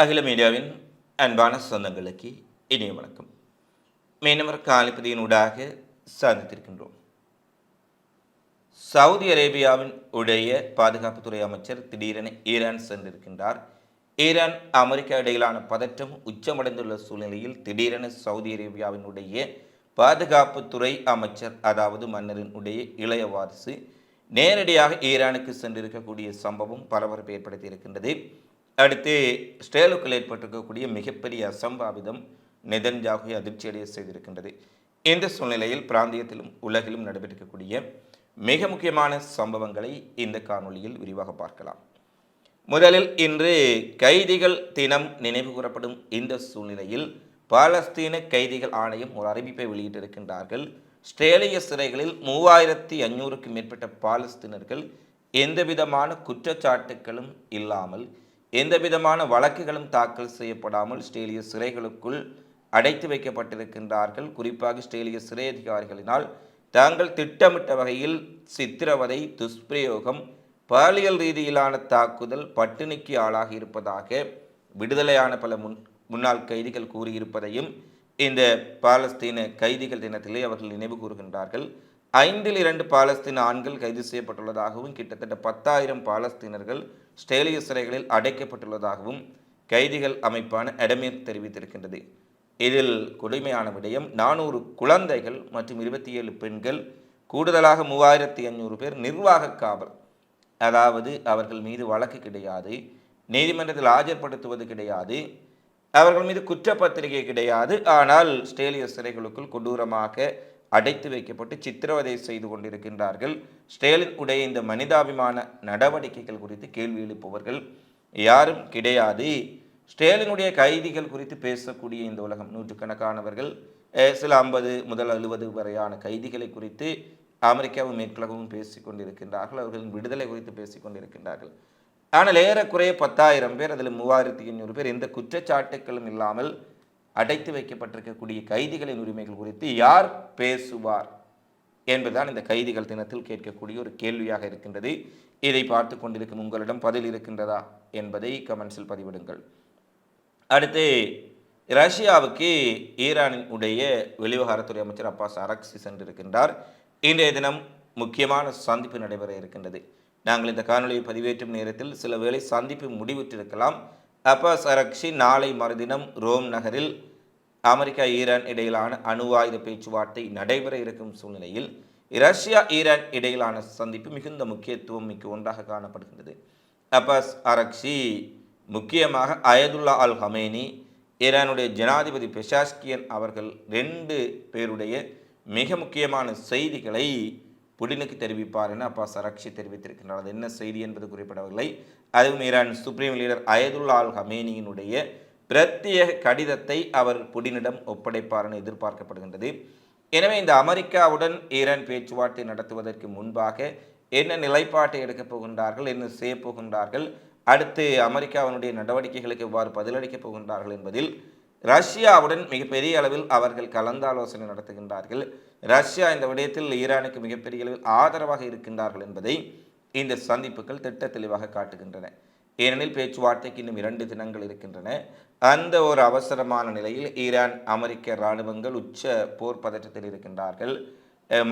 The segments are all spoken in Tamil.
அகில மீடியாவின் அன்பான சொந்தங்களுக்கு இனிய வணக்கம். மீனவர் காலிப்பதியினூடாக சாதித்திருக்கின்றோம் சவுதி அரேபியாவின் உடைய பாதுகாப்புத்துறை அமைச்சர் திடீரென ஈரான் சென்றிருக்கின்றார். ஈரான் அமெரிக்கா இடையிலான பதற்றம் உச்சமடைந்துள்ள சூழ்நிலையில் திடீரென சவுதி அரேபியாவினுடைய பாதுகாப்புத்துறை அமைச்சர் அதாவது மன்னரின் உடைய இளைய வாரிசு நேரடியாக ஈரானுக்கு சென்றிருக்கக்கூடிய சம்பவம் பரபரப்பு ஏற்படுத்தியிருக்கின்றது. அடுத்து ஸ்டேலுக்குள் ஏற்பட்டிருக்கக்கூடிய மிகப்பெரிய அசம்பாவிதம் நெதன்ஜாகுவை அதிர்ச்சியடைய செய்திருக்கின்றது. இந்த சூழ்நிலையில் பிராந்தியத்திலும் உலகிலும் நடைபெற்றிருக்கக்கூடிய மிக முக்கியமான சம்பவங்களை இந்த காணொளியில் விரிவாக பார்க்கலாம். முதலில் இன்று கைதிகள் தினம் நினைவு கூறப்படும் இந்த சூழ்நிலையில் பாலஸ்தீன கைதிகள் ஆணையம் ஒரு அறிவிப்பை வெளியிட்டிருக்கின்றார்கள். ஸ்ட்ரேலிய சிறைகளில் மூவாயிரத்தி அஞ்சூறுக்கும் மேற்பட்ட பாலஸ்தீனர்கள் எந்தவிதமான குற்றச்சாட்டுகளும் இல்லாமல் எந்தவிதமான வழக்குகளும் தாக்கல் செய்யப்படாமல் ஸ்டேலிய சிறைகளுக்குள் அடைத்து வைக்கப்பட்டிருக்கின்றார்கள். குறிப்பாக ஸ்டேலிய சிறை அதிகாரிகளினால் தாங்கள் திட்டமிட்ட வகையில் சித்திரவதை துஷ்பிரயோகம் பாலியல் ரீதியிலான தாக்குதல் பட்டினிக்கு ஆளாகி இருப்பதாக விடுதலையான பல முன் முன்னாள் கைதிகள் கூறியிருப்பதையும் இந்த பாலஸ்தீன கைதிகள் தினத்திலே அவர்கள் நினைவு கூறுகின்றார்கள். ஐந்தில் இரண்டு பாலஸ்தீன ஆண்கள் கைது செய்யப்பட்டுள்ளதாகவும் கிட்டத்தட்ட பத்தாயிரம் பாலஸ்தீனர்கள் ஸ்டேலிய சிறைகளில் அடைக்கப்பட்டுள்ளதாகவும் கைதிகள் அமைப்பான எடமீர் தெரிவித்திருக்கின்றது. இதில் கொடுமையான விடயம் நானூறு குழந்தைகள் மற்றும் இருபத்தி ஏழு பெண்கள் கூடுதலாக மூவாயிரத்தி ஐநூறு பேர் நிர்வாக காவல். அதாவது அவர்கள் மீது வழக்கு கிடையாது நீதிமன்றத்தில் ஆஜர்படுத்துவது கிடையாது அவர்கள் மீது குற்றப்பத்திரிகை கிடையாது. ஆனால் ஸ்டேலிய சிறைகளுக்குள் கொடூரமாக அடைத்து வைக்கப்பட்டு சித்திரவதை செய்து கொண்டிருக்கின்றார்கள். ஸ்டேலின் உடைய இந்த மனிதாபிமான நடவடிக்கைகள் குறித்து கேள்வி எழுப்புவர்கள் யாரும் கிடையாது. ஸ்டேலினுடைய கைதிகள் குறித்து பேசக்கூடிய இந்த உலகம் நூற்றுக்கணக்கானவர்கள் சில ஐம்பது முதல் அறுபது வரையான கைதிகளை குறித்து அமெரிக்காவும் மேற்குலகமும் பேசிக் கொண்டிருக்கின்றார்கள். அவர்களின் விடுதலை குறித்து பேசிக் கொண்டிருக்கின்றார்கள். ஆனால் ஏறக்குறைய பத்தாயிரம் பேர் அதில் மூவாயிரத்தி ஐநூறு பேர் எந்த குற்றச்சாட்டுக்களும் இல்லாமல் அடைத்து வைக்கப்பட்டிருக்கக்கூடிய கைதிகளின் உரிமைகள் குறித்து யார் பேசுவார் என்பதுதான் இந்த கைதிகள் தினத்தில் கேட்கக்கூடிய ஒரு கேள்வியாக இருக்கின்றது. இதை பார்த்து கொண்டிருக்கும் உங்களிடம் பதில் இருக்கின்றதா என்பதை கமெண்ட்ஸில் பதிவிடுங்கள். அடுத்து ரஷ்யாவுக்கு ஈரானின் உடைய வெளிவிவகாரத்துறை அமைச்சர் அப்பாஸ் அரக்சி சென்றிருக்கின்றார். இன்றைய தினம் முக்கியமான சந்திப்பு நடைபெற இருக்கின்றது. நாங்கள் இந்த காணொலியை பதிவேற்றும் நேரத்தில் சில வேளை சந்திப்பு முடிவுற்றிருக்கலாம் அப்பாஸ் அரக்ஷி நாளை மறுதினம் ரோம் நகரில் அமெரிக்கா ஈரான் இடையிலான அணு ஆயுத பேச்சுவார்த்தை நடைபெற இருக்கும் சூழ்நிலையில் ரஷ்யா ஈரான் இடையிலான சந்திப்பு மிகுந்த முக்கியத்துவம் மிக்க ஒன்றாக காணப்படுகின்றது. அப்பாஸ் அரக்ஷி முக்கியமாக அயதுல்லா அல் ஹமேனி ஈரானுடைய ஜனாதிபதி பெஷாஸ்கியன் அவர்கள் ரெண்டு பேருடைய மிக முக்கியமான செய்திகளை புடினுக்கு தெரிவிப்பார் என அப்பாஸ் அரக்ஷி தெரிவித்திருக்கின்றார். அது என்ன செய்தி என்பது குறிப்பிடவில்லை. அதுவும் Iran supreme leader Ayatollah Al ஹமேனியினுடைய பிரத்யேக கடிதத்தை அவர் புடினிடம் ஒப்படைப்பார் என எதிர்பார்க்கப்படுகின்றது. எனவே இந்த அமெரிக்காவுடன் ஈரான் பேச்சுவார்த்தை நடத்துவதற்கு முன்பாக என்ன நிலைப்பாட்டை எடுக்கப் போகின்றார்கள் என்ன செய்ய போகின்றார்கள் அடுத்து அமெரிக்காவினுடைய நடவடிக்கைகளுக்கு எவ்வாறு பதிலளிக்கப் போகின்றார்கள் என்பதில் ரஷ்யாவுடன் மிகப்பெரிய அளவில் அவர்கள் கலந்தாலோசனை நடத்துகின்றார்கள். ரஷ்யா இந்த விடயத்தில் ஈரானுக்கு மிகப்பெரிய அளவில் ஆதரவாக இருக்கின்றார்கள் என்பதை இந்த சந்திப்புகள் திட்ட தெளிவாக காட்டுகின்றன. ஏனெனில் பேச்சுவார்த்தைக்கு இன்னும் இரண்டு தினங்கள் இருக்கின்றன. அந்த ஒரு அவசரமான நிலையில் ஈரான் அமெரிக்க இராணுவங்கள் உச்ச போர் பதற்றத்தில் இருக்கின்றார்கள்.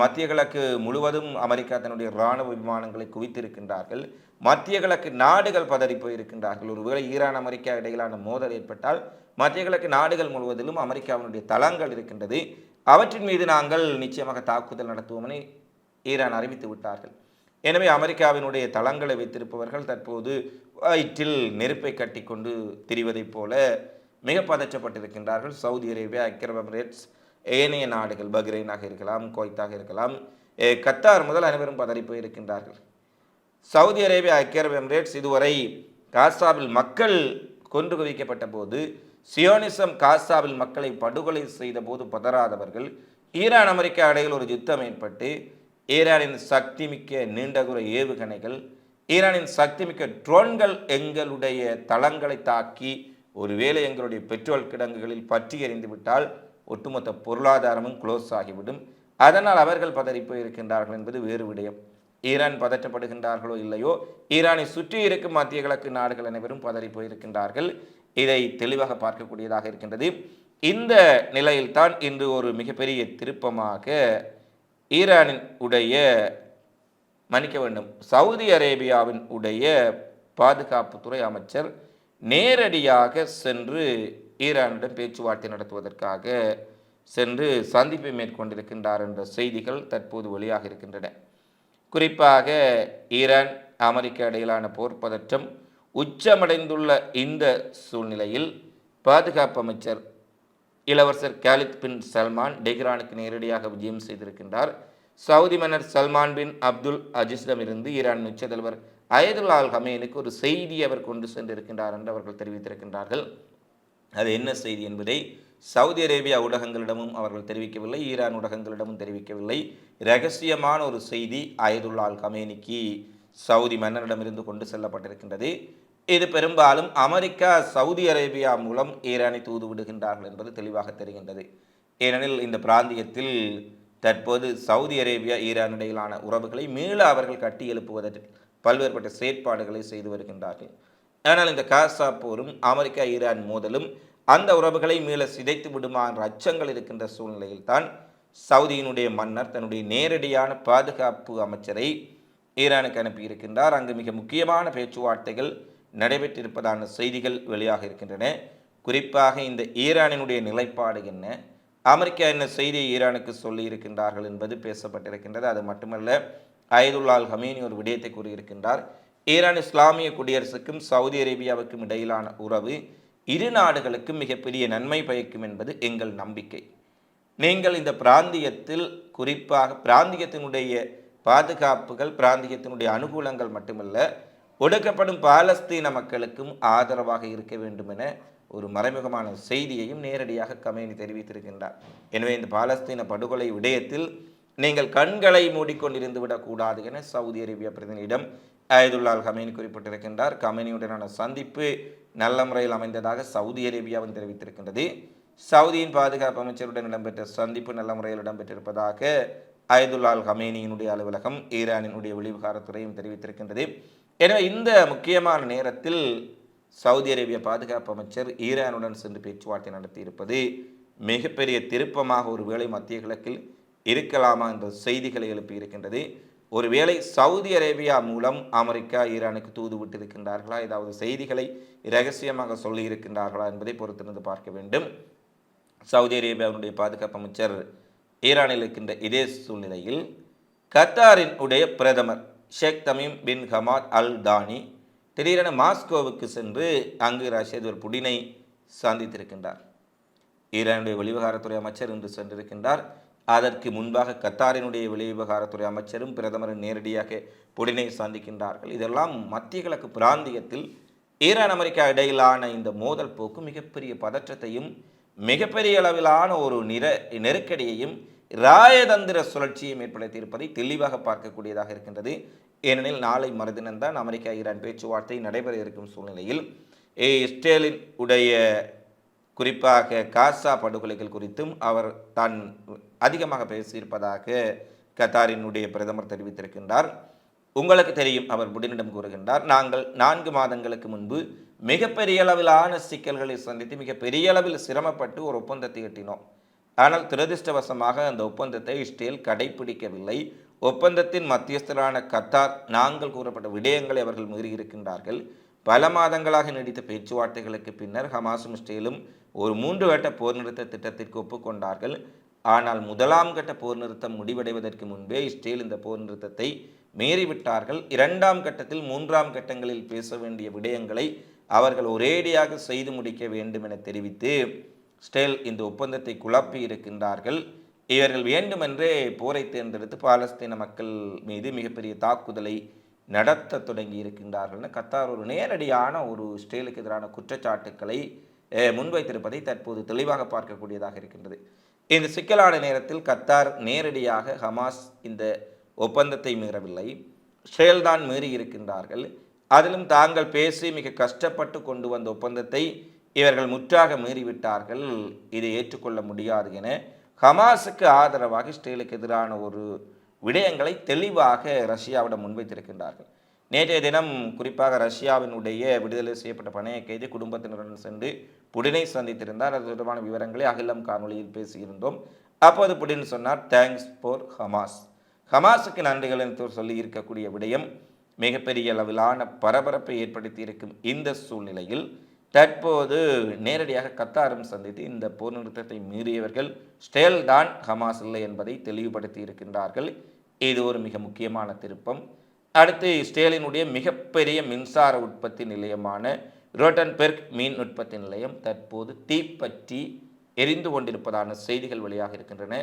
மத்திய கிழக்கு முழுவதும் அமெரிக்கா தன்னுடைய இராணுவ விமானங்களை குவித்திருக்கின்றார்கள். மத்திய கிழக்கு நாடுகள் பதறி போயிருக்கின்றார்கள். ஒருவேளை ஈரான் அமெரிக்கா இடையிலான மோதல் ஏற்பட்டால் மத்திய கிழக்கு நாடுகள் முழுவதிலும் அமெரிக்காவினுடைய தளங்கள் இருக்கின்றது. அவற்றின் மீது நாங்கள் நிச்சயமாக தாக்குதல் நடத்துவோம் என ஈரான் அறிவித்து விட்டார்கள். எனவே அமெரிக்காவினுடைய தளங்களை வைத்திருப்பவர்கள் தற்போது வயிற்றில் நெருப்பை கட்டி கொண்டு திரிவதைப் போல மிக பதற்றப்பட்டிருக்கின்றார்கள். சவுதி அரேபியா ஐக்கிய எமிரேட்ஸ் ஏனைய நாடுகள் பஹ்ரைனாக இருக்கலாம் குவைத்தாக இருக்கலாம் கத்தார் முதல் அனைவரும் பதறிப்போய் இருக்கின்றார்கள் சவுதி அரேபியா ஐக்கிய எமிரேட்ஸ் இதுவரை காசாவில் மக்கள் கொன்று குவிக்கப்பட்ட போது சியோனிசம் காசாவில் மக்களை படுகொலை செய்த போது பதறாதவர்கள் ஈரான் அமெரிக்கா இடையில் ஒரு யுத்தம் ஏற்பட்டு ஈரானின் சக்திமிக்க நீண்டகுர ஏவுகணைகள் ஈரானின் சக்திமிக்க ட்ரோன்கள் எங்களுடைய தளங்களை தாக்கி ஒருவேளை எங்களுடைய பெட்ரோல் கிடங்குகளில் பற்றி எறிந்துவிட்டால் ஒட்டுமொத்த பொருளாதாரமும் க்ளோஸ் ஆகிவிடும். அதனால் அவர்கள் பதறி போயிருக்கின்றார்கள் என்பது வேறு விடயம். ஈரான் பதற்றப்படுகின்றார்களோ இல்லையோ ஈரானை சுற்றி இருக்கும் மத்திய கிழக்கு நாடுகள் அனைவரும் பதறி போயிருக்கின்றார்கள் இதை தெளிவாக பார்க்கக்கூடியதாக இருக்கின்றது. இந்த நிலையில்தான் இன்று ஒரு மிகப்பெரிய திருப்பமாக ஈரானின் உடைய மன்னிக்க வேண்டும். சவுதி அரேபியாவின் உடைய பாதுகாப்புத்துறை அமைச்சர் நேரடியாக சென்று ஈரானிடம் பேச்சுவார்த்தை நடத்துவதற்காக சென்று சந்திப்பை மேற்கொண்டிருக்கின்றார் என்ற செய்திகள் தற்போது வெளியாக இருக்கின்றன. குறிப்பாக ஈரான் அமெரிக்க இடையிலான போர் பதற்றம் உச்சமடைந்துள்ள இந்த சூழ்நிலையில் பாதுகாப்பு அமைச்சர் இளவரசர் கேலித் பின் சல்மான் டெஹ்ரானுக்கு நேரடியாக விஜயம் செய்திருக்கின்றார். சவுதி மன்னர் சல்மான் பின் அப்துல் அஜிஸிடமிருந்து ஈரான் உச்ச தலைவர் அயதுல்லா அல் ஹமேனுக்கு ஒரு செய்தி அவர் கொண்டு சென்றிருக்கின்றார் என்று அவர்கள் தெரிவித்திருக்கின்றார்கள். அது என்ன செய்தி என்பதை சவுதி அரேபியா ஊடகங்களிடமும் அவர்கள் தெரிவிக்கவில்லை ஈரான் ஊடகங்களிடமும் தெரிவிக்கவில்லை. ரகசியமான ஒரு செய்தி அயதுல்லா அல் கமேனிக்கு சவுதி மன்னரிடமிருந்து கொண்டு செல்லப்பட்டிருக்கின்றது. இது பெரும்பாலும் அமெரிக்கா சவுதி அரேபியா மூலம் ஈரானை தூது விடுகின்றார்கள் என்பது தெளிவாக தெரிகின்றது. ஏனெனில் இந்த பிராந்தியத்தில் தற்போது சவுதி அரேபியா ஈரான் இடையிலான உறவுகளை மீள அவர்கள் கட்டி எழுப்புவதற்கு பல்வேறுபட்ட செயற்பாடுகளை செய்து வருகின்றார்கள். ஆனால் இந்த காசா போரும் அமெரிக்கா ஈரான் மோதலும் அந்த உறவுகளை மீள சிதைத்து விடுமா என்ற அச்சங்கள் இருக்கின்ற சூழ்நிலையில் தான் சவுதியினுடைய மன்னர் தன்னுடைய நேரடியான பாதுகாப்பு அமைச்சரை ஈரானுக்கு அனுப்பியிருக்கின்றார். அங்கு மிக முக்கியமான பேச்சுவார்த்தைகள் நடைபெற்றிருப்பதான செய்திகள் வெளியாக இருக்கின்றன. குறிப்பாக இந்த ஈரானினுடைய நிலைப்பாடு என்ன? அமெரிக்கா என்ன செய்தியை ஈரானுக்கு சொல்லியிருக்கின்றார்கள் என்பது பேசப்பட்டிருக்கின்றது. அது மட்டுமல்ல அயதுல்லால் ஹமீனி ஒரு விடயத்தை கூறியிருக்கின்றார். ஈரான் இஸ்லாமிய குடியரசுக்கும் சவுதி அரேபியாவுக்கும் இடையிலான உறவு இரு நாடுகளுக்கும் மிகப்பெரிய நன்மை பயக்கும் என்பது எங்கள் நம்பிக்கை. நீங்கள் இந்த பிராந்தியத்தில் குறிப்பாக பிராந்தியத்தினுடைய பாதுகாப்புகள் பிராந்தியத்தினுடைய அனுகூலங்கள் மட்டுமல்ல ஒடுக்கப்படும் பாலஸ்தீன மக்களுக்கும் ஆதரவாக இருக்க வேண்டும் என ஒரு மறைமுகமான செய்தியையும் நேரடியாக கமேனி தெரிவித்திருக்கின்றார். எனவே இந்த பாலஸ்தீன படுகொலை விடயத்தில் நீங்கள் கண்களை மூடிக்கொண்டிருந்து விடக்கூடாது என சவுதி அரேபியா பிரதிநிதியிடம் அயதுல்லால் கமேனி குறிப்பிட்டிருக்கின்றார். கமேனியுடனான சந்திப்பு நல்ல முறையில் அமைந்ததாக சவுதி அரேபியாவும் தெரிவித்திருக்கின்றது. சவுதியின் பாதுகாப்பு அமைச்சருடன் இடம்பெற்ற சந்திப்பு நல்ல முறையில் இடம்பெற்றிருப்பதாக அயதுல்லால் ஹமேனியினுடைய அலுவலகம் ஈரானினுடைய வெளிவிகாரத்துறையும் தெரிவித்திருக்கின்றது. எனவே இந்த முக்கியமான நேரத்தில் சவுதி அரேபிய பாதுகாப்பு அமைச்சர் ஈரானுடன் சென்று பேச்சுவார்த்தை நடத்தியிருப்பது மிகப்பெரிய திருப்பமாக ஒரு வேளை மத்திய கிழக்கில் இருக்கலாமா என்ற செய்திகளை எழுப்பியிருக்கின்றது. ஒருவேளை சவுதி அரேபியா மூலம் அமெரிக்கா ஈரானுக்கு தூது விட்டிருக்கின்றார்களா? ஏதாவது செய்திகளை இரகசியமாக சொல்லியிருக்கின்றார்களா என்பதை பொறுத்திருந்து பார்க்க வேண்டும். சவுதி அரேபியாவுடைய பாதுகாப்பு அமைச்சர் ஈரானில் இருக்கின்ற இதே சூழ்நிலையில் கத்தாரின் உடைய பிரதமர் ஷேக் தமீம் பின் ஹமாத் அல் தானி திடீரென மாஸ்கோவுக்கு சென்று அங்கு ரஷ்ய அதிபர் புடினை சந்தித்திருக்கின்றார். ஈரானுடைய வெளிவிவகாரத்துறை அமைச்சர் இன்று சென்றிருக்கின்றார். அதற்கு முன்பாக கத்தாரினுடைய வெளிவிவகாரத்துறை அமைச்சரும் பிரதமரும் நேரடியாக புடினை சந்திக்கின்றார்கள். இதெல்லாம் மத்திய கிழக்கு பிராந்தியத்தில் ஈரான் அமெரிக்கா இடையிலான இந்த மோதல் போக்கு மிகப்பெரிய பதற்றத்தையும் மிகப்பெரிய அளவிலான ஒரு நிற நெருக்கடியையும் ராயதந்திர சுழற்சியை ஏற்படுத்தியிருப்பதை தெளிவாக பார்க்கக்கூடியதாக இருக்கின்றது. ஏனெனில் நாளை மறுதினம்தான் அமெரிக்கா ஈரான் பேச்சுவார்த்தை நடைபெற இருக்கும் சூழ்நிலையில் இஸ்ரேலின் உடைய குறிப்பாக காசா படுகொலைகள் குறித்தும் அவர் தான் அதிகமாக பேசியிருப்பதாக கத்தாரினுடைய பிரதமர் தெரிவித்திருக்கின்றார். உங்களுக்கு தெரியும் அவர் புடினிடம் கூறுகின்றார் நாங்கள் நான்கு மாதங்களுக்கு முன்பு மிகப்பெரிய அளவிலான சிக்கல்களை சந்தித்து மிக பெரிய அளவில் சிரமப்பட்டு ஒரு ஒப்பந்தத்தை எட்டினோம். ஆனால் துரதிர்ஷ்டவசமாக அந்த ஒப்பந்தத்தை இஸ்ரேல் கடைபிடிக்கவில்லை ஒப்பந்தத்தின் மத்தியஸ்தரான கத்தார் நாங்கள் கூறப்பட்ட விடயங்களை அவர்கள் மீறியிருக்கின்றார்கள் பல மாதங்களாக நீடித்த பேச்சுவார்த்தைகளுக்கு பின்னர் ஹமாஸும் இஸ்ரேலும் ஒரு மூன்று கட்ட போர் நிறுத்த திட்டத்திற்கு ஒப்புக்கொண்டார்கள். ஆனால் முதலாம் கட்ட போர் நிறுத்தம் முடிவடைவதற்கு முன்பே இஸ்ரேல் இந்த போர் நிறுத்தத்தை மீறிவிட்டார்கள். இரண்டாம் கட்டத்தில் மூன்றாம் கட்டங்களில் பேச வேண்டிய விடயங்களை அவர்கள் ஒரேடியாக செய்து முடிக்க வேண்டும் என தெரிவித்து ஸ்டேல் இந்த ஒப்பந்தத்தை குழப்பி இருக்கின்றார்கள். இவர்கள் வேண்டுமென்றே போரை தேர்ந்தெடுத்து பாலஸ்தீன மக்கள் மீது மிகப்பெரிய தாக்குதலை நடத்த தொடங்கி இருக்கின்றார்கள்னு கத்தார் ஒரு நேரடியான ஒரு ஸ்டேலுக்கு எதிரான குற்றச்சாட்டுக்களை முன்வைத்திருப்பதை தற்போது தெளிவாக பார்க்கக்கூடியதாக இருக்கின்றது. இந்த சிக்கலான நேரத்தில் கத்தார் நேரடியாக ஹமாஸ் இந்த ஒப்பந்தத்தை மீறவில்லை. இஸ்ரேல் தான் மீறி இருக்கின்றார்கள் அதிலும் தாங்கள் பேசி மிக கஷ்டப்பட்டு கொண்டு வந்த ஒப்பந்தத்தை இவர்கள் முற்றாக மீறிவிட்டார்கள். இதை ஏற்றுக்கொள்ள முடியாது என ஹமாஸுக்கு ஆதரவாக இஸ்ரேலுக்கு எதிரான ஒரு விடயங்களை தெளிவாக ரஷ்யாவிடம் முன்வைத்திருக்கின்றார்கள். நேற்றைய தினம் குறிப்பாக ரஷ்யாவினுடைய விடுதலை செய்யப்பட்ட பணைய கைதி குடும்பத்தினருடன் சென்று புடினை சந்தித்திருந்தார். அது தொடர்பான விவரங்களை அகிலம் காணொலியில் பேசியிருந்தோம். அப்போது புடின் சொன்னார் தேங்க்ஸ் ஃபார் ஹமாஸ் ஹமாஸுக்கு நன்றிகள் என்று சொல்லி இருக்கக்கூடிய விடயம் மிகப்பெரிய அளவிலான பரபரப்பை ஏற்படுத்தி இருக்கும் இந்த சூழ்நிலையில் தற்போது நேரடியாக கத்தாரும் சந்தித்து இந்த போர் நிறுத்தத்தை மீறியவர்கள் ஸ்டேல் தான் ஹமாஸ் இல்லை என்பதை தெளிவுபடுத்தி இருக்கின்றார்கள். இது ஒரு மிக முக்கியமான திருப்பம். அடுத்து ஸ்டேலினுடைய மிகப்பெரிய மின்சார உற்பத்தி நிலையமான ரோட்டன்பெர்க் மீன் உற்பத்தி நிலையம் தற்போது தீப்பற்றி எரிந்து கொண்டிருப்பதான செய்திகள் வெளியாக இருக்கின்றன.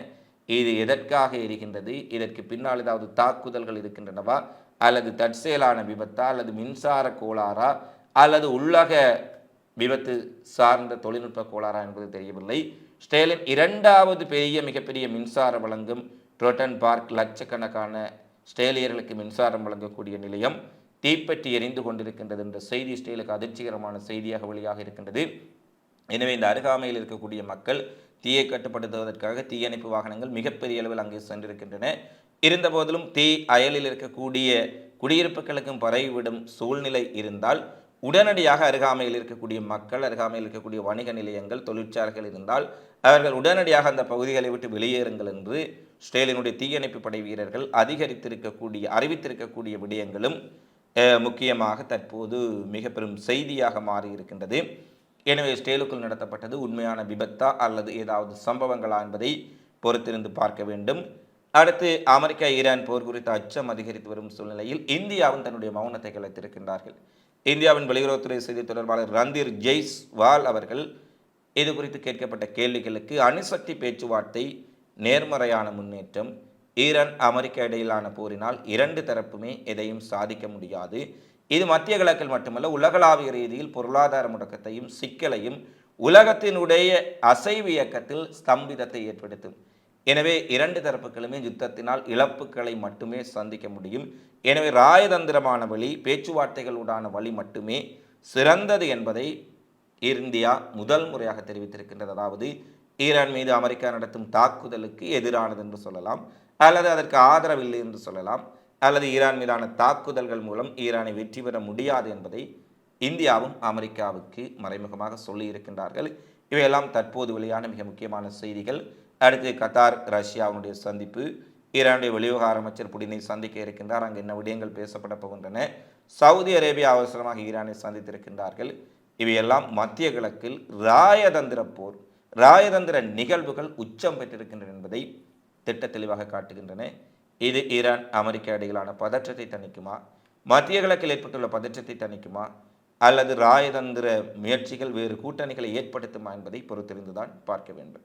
இது எதற்காக எரிகின்றது? இதற்கு பின்னால் ஏதாவது தாக்குதல்கள் இருக்கின்றனவா? அல்லது தற்செயலான விபத்தா? அல்லது மின்சார கோளாறா? அல்லது உள்ளக விபத்து சார்ந்த தொழில்நுட்ப கோளாறா என்பது தெரியவில்லை. ஸ்டேலின் இரண்டாவது பெரிய மிகப்பெரிய மின்சாரம் வழங்கும் ட்ரோட்டன் பார்க் லட்சக்கணக்கான ஸ்டேலியர்களுக்கு மின்சாரம் வழங்கக்கூடிய நிலையம் தீப்பற்றி எரிந்து கொண்டிருக்கின்றது என்ற செய்தி ஸ்டேலுக்கு அதிர்ச்சிகரமான செய்தியாக வெளியாக இருக்கின்றது. எனவே இந்த அருகாமையில் இருக்கக்கூடிய மக்கள் தீயை கட்டுப்படுத்துவதற்காக தீயணைப்பு வாகனங்கள் மிகப்பெரிய அளவில் அங்கே சென்றிருக்கின்றன. இருந்தபோதிலும் தீ அயலில் இருக்கக்கூடிய குடியிருப்புகளுக்கும் பரவிவிடும் சூழ்நிலை இருந்தால் உடனடியாக அருகாமையில் இருக்கக்கூடிய மக்கள் அருகாமையில் இருக்கக்கூடிய வணிக நிலையங்கள் தொழிற்சாலைகள் இருந்தால் அவர்கள் உடனடியாக அந்த பகுதிகளை விட்டு வெளியேறுங்கள் என்று ஸ்டேலினுடைய தீயணைப்பு படை வீரர்கள் அதிகரித்திருக்கக்கூடிய அறிவித்திருக்கக்கூடிய விடயங்களும் முக்கியமாக தற்போது மிக பெரும் செய்தியாக மாறி இருக்கின்றது எனவே ஸ்டேலுக்குள் நடத்தப்பட்டது உண்மையான விபத்தா அல்லது ஏதாவது சம்பவங்களா என்பதை பொறுத்திருந்து பார்க்க வேண்டும். அடுத்து அமெரிக்கா ஈரான் போர் குறித்த அச்சம் அதிகரித்து வரும் சூழ்நிலையில் இந்தியாவும் தன்னுடைய மௌனத்தை கலைத்திருக்கின்றார்கள். இந்தியாவின் வெளியுறவுத்துறை செய்தி தொடர்பாளர் ரந்தீர் ஜெய்ஸ்வால் அவர்கள் இது குறித்து கேட்கப்பட்ட கேள்விகளுக்கு அணுசக்தி பேச்சுவார்த்தை நேர்மறையான முன்னேற்றம் ஈரான் அமெரிக்கா இடையிலான போரினால் இரண்டு தரப்புமே எதையும் சாதிக்க முடியாது. இது மத்திய கிழக்கில் மட்டுமல்ல உலகளாவிய ரீதியில் பொருளாதார முடக்கத்தையும் சிக்கலையும் உலகத்தினுடைய அசைவு இயக்கத்தில் ஸ்தம்பிதத்தை ஏற்படுத்தும். எனவே இரண்டு தரப்புகளுமே யுத்தத்தினால் இழப்புகளை மட்டுமே சந்திக்க முடியும். எனவே ராயதந்திரமான வழி பேச்சுவார்த்தைகளுடான வழி மட்டுமே சிறந்தது என்பதை இந்தியா முதல் முறையாக தெரிவித்திருக்கின்றது. அதாவது ஈரான் மீது அமெரிக்கா நடத்தும் தாக்குதலுக்கு எதிரானது என்று சொல்லலாம் அல்லது அதற்கு ஆதரவில்லை என்று சொல்லலாம் அல்லது ஈரான் மீதான தாக்குதல்கள் மூலம் ஈரானை வெற்றி பெற முடியாது என்பதை இந்தியாவும் அமெரிக்காவுக்கு மறைமுகமாக சொல்லி இருக்கின்றார்கள் இவையெல்லாம் தற்போது வெளியான மிக முக்கியமான செய்திகள். அடுத்து கத்தார் ரஷ்யாவுடைய சந்திப்பு. ஈரானுடைய வெளிவிவகார அமைச்சர் புடினை சந்திக்க இருக்கின்றார். அங்கு என்ன விடயங்கள் பேசப்பட போகின்றன? சவுதி அரேபியா அவசரமாக ஈரானை சந்தித்திருக்கின்றார்கள். இவையெல்லாம் மத்திய கிழக்கில் ராயதந்திர போர் ராயதந்திர நிகழ்வுகள் உச்சம் பெற்றிருக்கின்றன என்பதை திட்ட தெளிவாக காட்டுகின்றன. இது ஈரான் அமெரிக்க இடையிலான பதற்றத்தை தணிக்குமா? மத்திய கிழக்கில் ஏற்பட்டுள்ள பதற்றத்தை தணிக்குமா? அல்லது ராயதந்திர முயற்சிகள் வேறு கூட்டணிகளை ஏற்படுத்துமா என்பதை பொறுத்திருந்துதான் பார்க்க வேண்டும்.